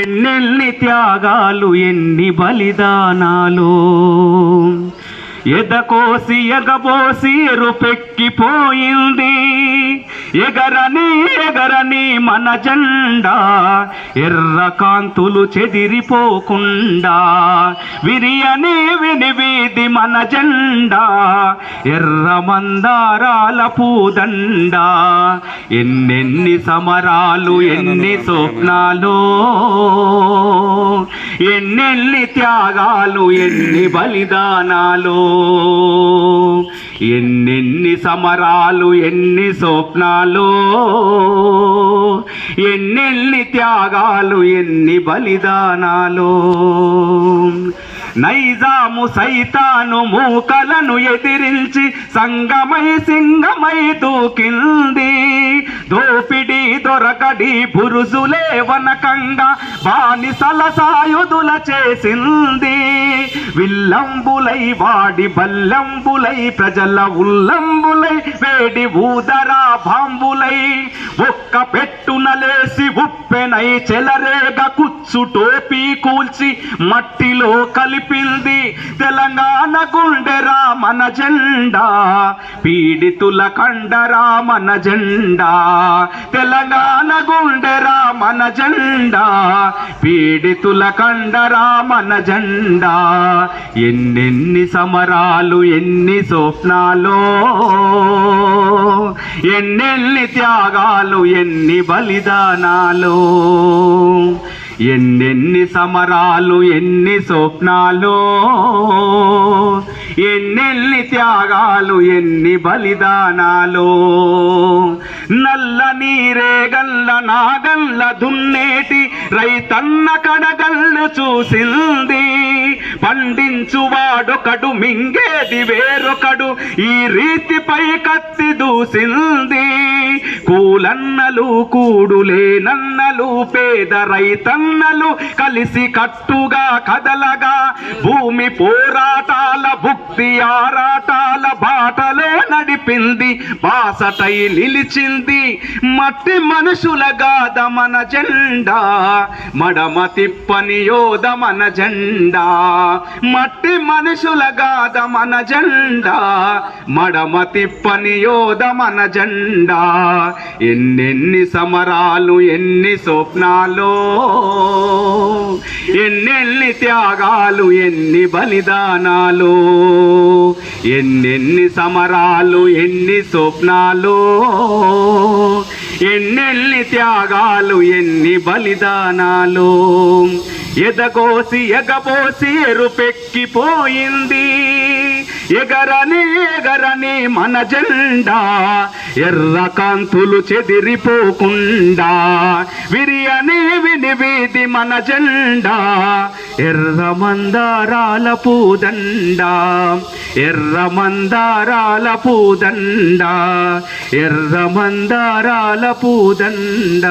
ఎన్నెన్ని త్యాగాలు ఎన్ని బలిదానాలు. ఎదకోసి ఎగబోసి ఎరుపెక్కిపోయింది. ఎగరని ఎగరని మన జెండా ఎర్ర కాంతులు చెదిరిపోకుండా. విరియని వినివీది మన జెండా ఎర్ర మందారాల పూదండ. ఎన్నెన్ని సమరాలు ఎన్ని స్వప్నాలు ఎన్నెన్ని త్యాగాలు ఎన్ని బలిదానాలు ఎన్నెన్ని సమరాలు ఎన్ని స్వప్నాలు ఎన్నెన్ని త్యాగాలు ఎన్ని బలిదానాలు. నైజాము సైతాను మూకలను ఎదిరించి సంగమై సింగమై దూకింది దోపిడి దొరకడి పురుషులే వనకంగా బానిసల సాయుధుల చేసింది. విల్లంబులై వాడి బల్లంబులై ప్రజల ఉల్లంబులై వేడి ఊదరా భాంబులై ఒక్క పెట్టున లేసి ఉప్పెనై చెలరేగ కుచ్చు టోపీ కూల్చి మట్టిలో కలిపింది. తెలంగాణ గుండెరా మన జెండా పీడితుల కండరా మన జెండా. తెలంగాణ గుండెరా మన జెండా పీడితుల కండరామన జెండా. ఎన్నెన్ని సమరాలు ఎన్ని స్వప్నాలో. ఎన్నెన్ని త్యాగాలు ఎన్ని బలిదానాలు. ఎన్నెన్ని సమరాలు ఎన్ని స్వప్నాలు. ఎన్నెన్ని త్యాగాలు ఎన్ని బలిదానాలు. నల్ల నీరే గల్ల నాగల్ల దున్నేటి రైతన్న కడగల్లు చూసింది. పండించువాడొకడు మింగేది వేరొకడు ఈ రీతిపై కత్తి దూసింది. కూలన్నలు కూడులేనన్నలు పేద రైతన్నలు కలిసి కట్టుగా కదలగా భూమి పోరాటాల భుక్తి ఆరాటాల బాటలో నడిపింది బాసటై నిలిచింది. మట్టి మనుషుల గాథ మన జెండా మడమ తిప్పని యోధ మన జెండా. మట్టి మనుషుల గాథ మన జెండా మడమ తిప్పని యోధ మన జెండా. ఎన్నెన్ని సమరాలు ఎన్ని స్వప్నాలు ఎన్నెన్ని త్యాగాలు ఎన్ని బలిదానాలు ఎన్నెన్ని సమరాలు ఎన్ని స్వప్నాలు ఎన్నెన్ని త్యాగాలు ఎన్ని బలిదానాలు. ఎదగోసి ఎగబోసి ఎరుపెక్కిపోయింది. ఎగరని ఎగరని మన జెండా ఎర్ర కాంతులు చెదిరిపోకుండా విరియని వినివీది మన జెండా ఎర్ర మందారాల పూదండ ఎర్ర మందారాల పూదండ ఎర్ర మందారాల పూదండ.